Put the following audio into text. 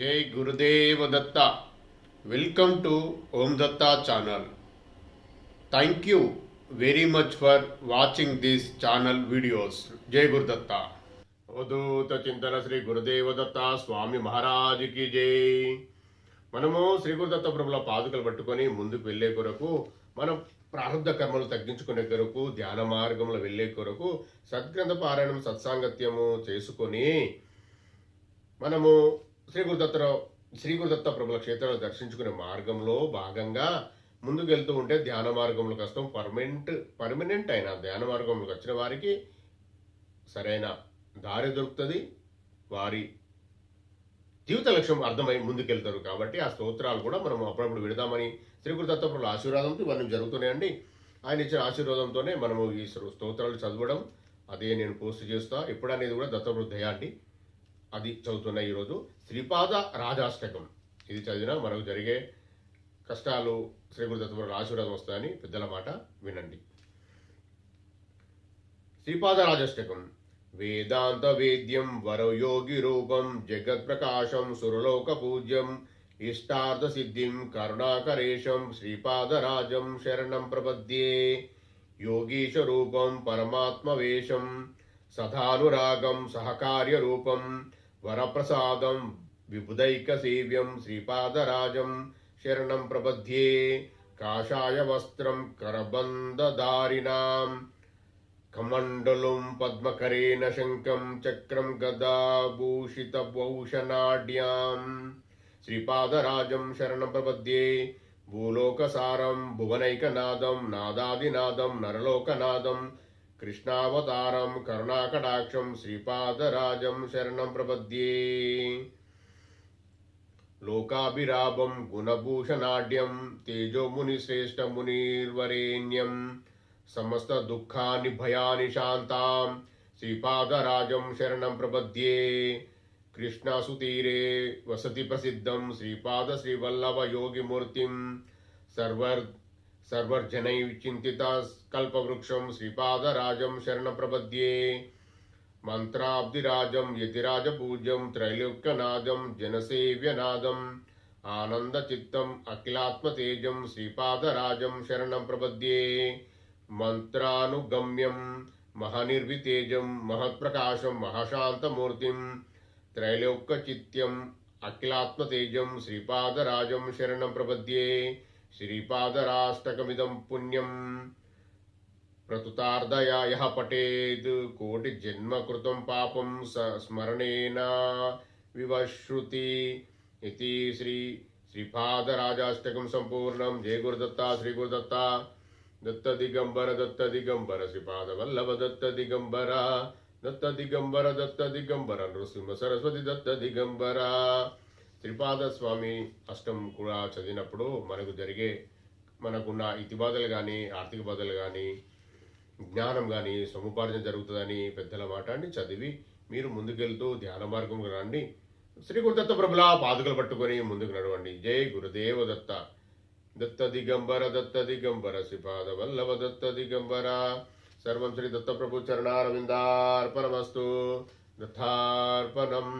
జై Gurudeva Datta. Welcome to Om Datta channel thank you very much for watching this channel videos జై గురుదత్త అవధూత చింతన శ్రీ గురుదేవ దత్త స్వామి మహారాజుకి జై మనము శ్రీ గురుదత్త ప్రభుల పాదుకలు పట్టుకొని ముందుకు వెళ్ళే కొరకు మనం ప్రారంభ కర్మలు తగ్గించుకునే కొరకు ధ్యాన మార్గంలో వెళ్ళే కొరకు సద్గ్రంథ పారాయణం సత్సాంగత్యము చేసుకొని మనము శ్రీ గురుదత్తరావు శ్రీ గురుదత్త ప్రభుల క్షేత్రాలు దర్శించుకునే మార్గంలో భాగంగా ముందుకు వెళ్తూ ఉంటే ధ్యాన మార్గంలోకి వస్తాం పర్మనెంట్ పర్మనెంట్ అయిన ధ్యాన మార్గంలోకి వచ్చిన వారికి సరైన దారి దొరుకుతుంది. వారి జీవిత లక్ష్యం అర్థమై ముందుకెళ్తారు కాబట్టి ఆ స్తోత్రాలు కూడా మనం అప్పుడప్పుడు విడదామని శ్రీ గురుదత్త ప్రభుల ఆశీర్వాదంతో ఇవన్నీ జరుగుతున్నాయండి ఆయన ఇచ్చిన ఆశీర్వాదంతోనే మనము ఈ స్తోత్రాలు చదవడం అదే నేను పోస్ట్ చేస్తా. ఎప్పుడనేది కూడా దత్తప్రభు దయా అండి. అది చదువుతున్న ఈరోజు శ్రీపాద రాజాష్టకం. ఇది చదివినా మనకు జరిగే కష్టాలు శ్రీ గురుదత్త ఆశీర్వాదం వస్తాయని పెద్దల మాట వినండి. శ్రీపాద రాజాష్టకం. వేదాంత వేద్యం వరయోగి రూపం జగత్ ప్రకాశం సురలోక పూజ్యం ఇష్టార్థ సిద్ధిం కరుణాకరేశం శ్రీపాదరాజం శరణం ప్రపద్యే. యోగీశ రూపం పరమాత్మవేశం సదానురాగం సహకార్య రూపం வரப்பிரசாதம் விபுதைக்க சேவியம் ஸ்ரீபாதராஜம் சரணம் பிரபத்யே காஷாய வஸ்திரம் கரபந்ததாரிணாம் கமண்டலும் பத்மகரேன சங்கம் சக்கரம் கதாபூஷிதபௌஷநாட்யாம் ஸ்ரீபாதராஜம் சரணம் பிரபத்யே பூலோகசாரம் புவனைக்கநாதம் நாதாதிநாதம் நரலோகநாதம் कृष्णावतारम कर्णाकटाक्षम श्रीपादराजं शरण प्रपद्ये। लोकाभिराभं गुणभूषणाढ्यं समस्त दुखा भयानि शांता श्रीपादराजं शरण प्रपद्ये। कृष्णसुतीरे वसति श्रीपाद श्रीपादश्रीवल्लभयोगिमूर्तिं सर्वर् सर्वर्जनैः चिन्तितास्कल्पवृक्षं श्रीपादराजं शरणप्रपद्ये, मन्त्राब्धिराजं यतिराजपूज्यं त्रैलोक्यनादं जनसेव्यनादम् आनन्दचित्तम् अखिलात्मतेजं श्रीपादराजं शरणं प्रपद्ये मन्त्रानुगम्यं महनिर्वितेजं महत्प्रकाशं महाशान्तमूर्तिं त्रैलोक्यचित्यम् अखिलात्मतेज श्रीपादराजं शरण प्रपद्ये श्रीपादराष्टकमिदं पुण्यं प्रतुतार्दया यः पठेत् कोटिजन्मकृतं पापं स स्मरणेन विवश्रुति। इति श्री श्रीपादराजाष्टकं सम्पूर्णं। जय गुरुदत्ता श्रीगुरुदत्ता दत्तदिगम्बर दत्तदिगम्बर, श्रीपादवल्लभ, दत्तदिगम्बर। दत्तदिगम्बर दत्तदिगम्बर, नृसिंह सरस्वती दत्त दिगंबरा త్రిపాద స్వామి అష్టం కూడా చదివినప్పుడు మనకు జరిగే మనకున్న ఇతి బాధలు కానీ ఆర్థిక బాధలు కానీ జ్ఞానం కానీ సముపార్జన జరుగుతుందని పెద్దల మాట అండి. చదివి మీరు ముందుకెళ్తూ ధ్యాన మార్గం రండి. శ్రీ గురుదత్త ప్రభుల పాదుకలు పట్టుకొని ముందుకు నడవండి. జై గురుదేవ దత్త. దత్త దిగంబర దత్త దిగంబర శ్రీపాద వల్లభ దత్త దిగంబర. సర్వం శ్రీ దత్తప్రభు చరణారవిందార్పణమస్తు. దత్తార్పణం.